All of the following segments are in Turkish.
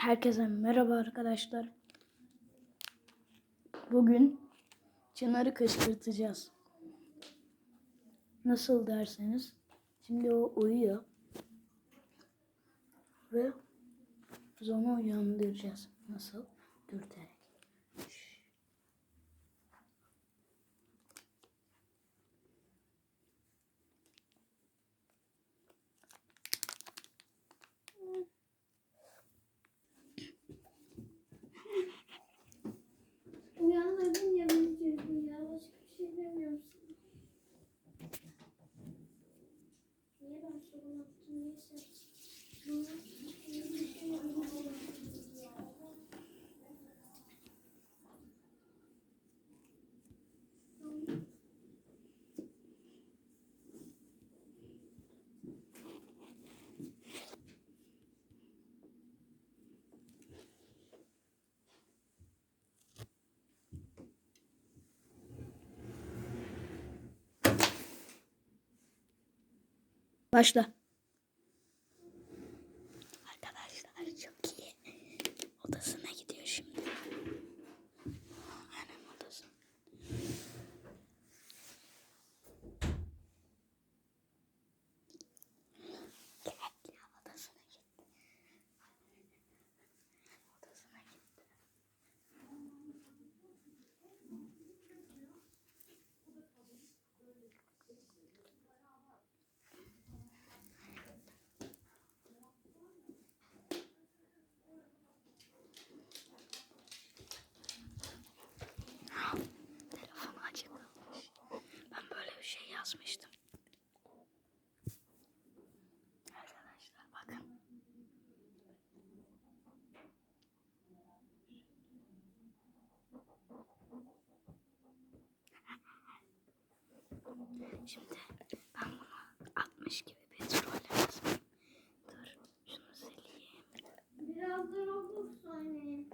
Herkese merhaba arkadaşlar. Bugün Çınar'ı kışkırtacağız. Nasıl derseniz. Şimdi o uyuyor. Ve biz onu uyandıracağız. Nasıl? Dürterek. Uyandırdın ya beni çocukum ya. Başka bir şey demiyorum sana. Niye ben sorun yaptım neyse. Bana iyi bir şey yapmadım. Başla. Arkadaşlar çok iyi. Odasına gidiyor şimdi. Annem odası. Gel gel odasına gitti. Odasına gitti. Telefonu açılmış. Ben böyle bir şey yazmıştım. Arkadaşlar bakın. Şimdi ben bunu 60 gibi petrol yazmayayım. Dur şunu sileyim. Biraz da Roblox oynayayım.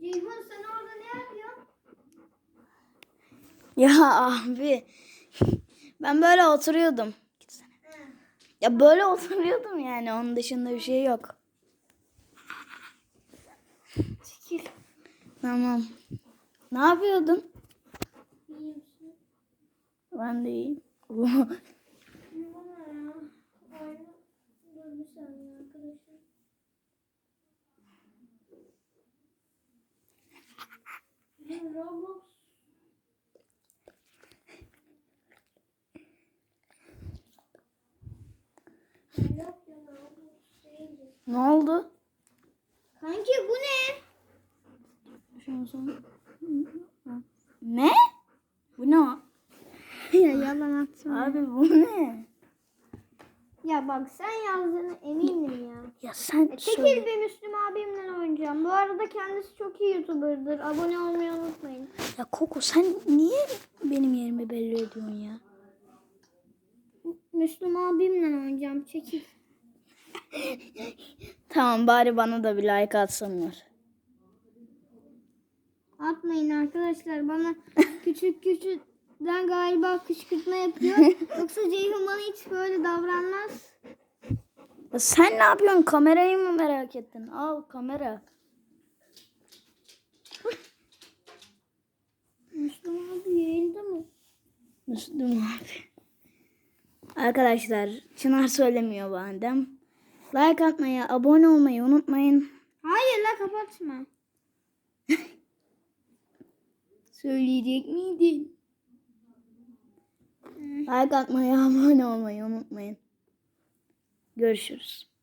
Ceyhun sen orada ne yapıyorsun? Ya abi ben böyle oturuyordum. Ya böyle oturuyordum yani onun dışında bir şey yok. Çekil. Tamam. Ne yapıyordun? İyi misin? Ben de iyiyim. Ne bana ya? Aynen. Dur bir saniye arkadaşlar. Ya Roblox. Ya Yok ya Roblox değildi. Ne oldu? Kanki bu ne? Ne? Bu ne? o? ya yalan atma. Abi bu ne? Ya bak sen yazdığına eminim ya. Ya sen E, Çekil söyle. bir Müslüm abimle oynayacağım. Bu arada kendisi çok iyi YouTuber'dır. Abone olmayı unutmayın. Ya Koko sen niye benim yerimi belli ediyorsun ya? Müslüm abimle oynayacağım. Çekil. Tamam bari bana da bir like atsınlar. Atmayın arkadaşlar. Bana küçük küçükten galiba kışkırtma yapıyor. Yoksa Ceyhun bana hiç böyle davranmaz. Sen ne yapıyorsun? Kamerayı mı merak ettin? Al kamera. Müslüm abi yayında mı? Müslüm abi. Arkadaşlar Çınar söylemiyor badem. Like atmayı, abone olmayı unutmayın. Hayır la kapatma. Söyleyecek miydin? Like atmayı, abone olmayı unutmayın. Görüşürüz.